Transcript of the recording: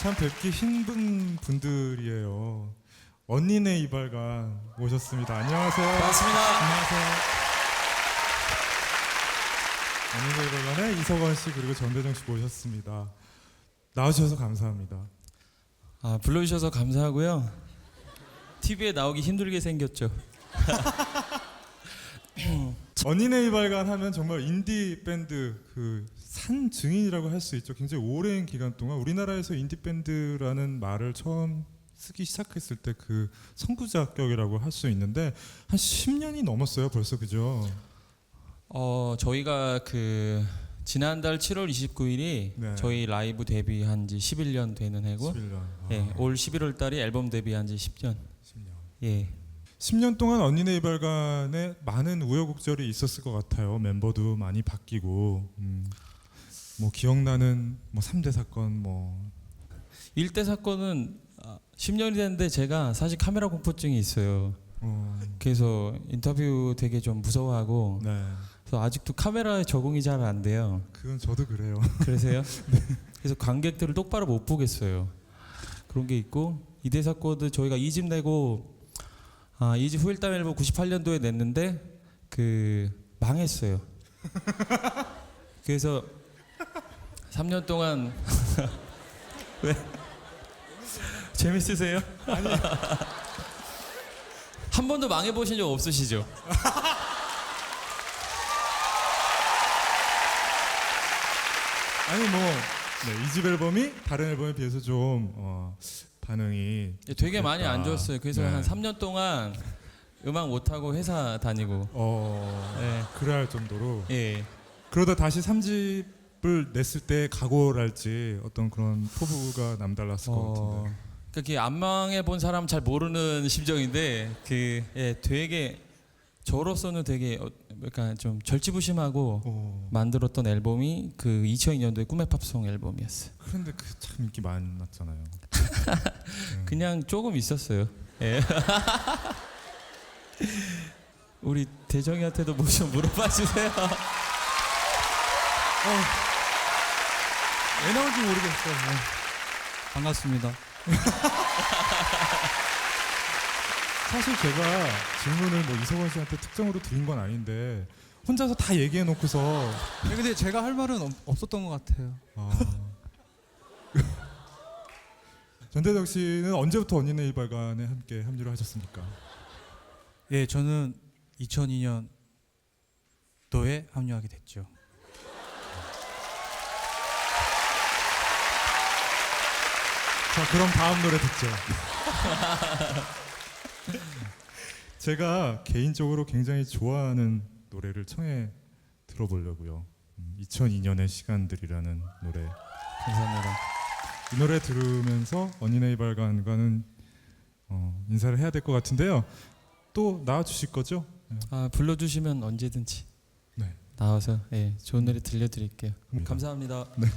참 뵙기 힘든 분들이에요. 언니네 이발관 모셨습니다. 안녕하세요. 반갑습니다. 안녕하세요. 언니네 이발관의 이석원 씨 그리고 전대정 씨 모셨습니다. 나와주셔서 감사합니다. 아, 불러주셔서 감사하고요. TV에 나오기 힘들게 생겼죠. 언니네 이발관 하면 정말 인디 밴드 그 산 증인이라고 할 수 있죠. 굉장히 오랜 기간 동안 우리나라에서 인디 밴드라는 말을 처음 쓰기 시작했을 때 그 선구자격이라고 할 수 있는데 한 10년이 넘었어요. 벌써 그죠? 어, 저희가 그 지난달 7월 29일이 네. 저희 라이브 데뷔한 지 11년 되는 해고 11년. 아, 예, 올 11월 달이 앨범 데뷔한 지 10년. 10년. 예. 10년 동안 언니네 이발관에 많은 우여곡절이 있었을 것 같아요. 멤버도 많이 바뀌고 음, 뭐 기억나는 뭐 3대 사건 뭐 일대 사건은 아, 10년이 됐는데 제가 사실 카메라 공포증이 있어요. 어, 그래서 인터뷰 되게 좀 무서워하고 네. 그래서 아직도 카메라에 적응이 잘 안 돼요. 그건 저도 그래요. 그러세요? 그래서 관객들을 똑바로 못 보겠어요. 그런 게 있고 이대 사건도 저희가 2집 내고 아, 2집 후일담 앨범 98년도에 냈는데 그 망했어요. 그래서 3년 동안 왜 재밌으세요? 아니 한 번도 망해 보신 적 없으시죠? 아니 뭐 네, 이집 앨범이 다른 앨범에 비해서 좀 어, 반응이 예, 되게 많이 안 좋았어요. 그래서 네. 한 3년 동안 음악 못 하고 회사 다니고 어 예. 그래야 할 정도로 예. 그러다 다시 3집 을 냈을 때 각오랄지 어떤 그런 포부가 남달랐을 것 어, 같은데. 그게 안망해 본 사람 잘 모르는 심정인데 그 예, 되게 저로서는 되게 어, 그러니까 좀 절치부심하고 어, 만들었던 앨범이 그 2002년도에 꿈의 팝송 앨범이었어요. 그런데 그 참 인기 많았잖아요. 그냥 조금 있었어요. 예. 우리 대정이한테도 뭐 좀 물어봐 주세요. 왜 나올지 모르겠어요. 네. 반갑습니다. 사실 제가 질문을 뭐 이석원 씨한테 특정으로 드린 건 아닌데 혼자서 다 얘기해 놓고서 네, 근데 제가 할 말은 없, 없었던 것 같아요. 아. 전대정 씨는 언제부터 언니네 이발관에 함께 합류를 하셨습니까? 예, 저는 2002년 도에 합류하게 됐죠. 자, 그럼 다음 노래 듣죠. 제가 개인적으로 굉장히 좋아하는 노래를 청해 들어보려고요. 2002년의 시간들이라는 노래. 감사합니다. 이 노래 들으면서 언니네 이발관과는 어, 인사를 해야 될 것 같은데요. 또 나와 주실 거죠? 아 불러주시면 언제든지 네. 나와서 예, 좋은 노래 들려드릴게요. 감사합니다. 감사합니다. 네.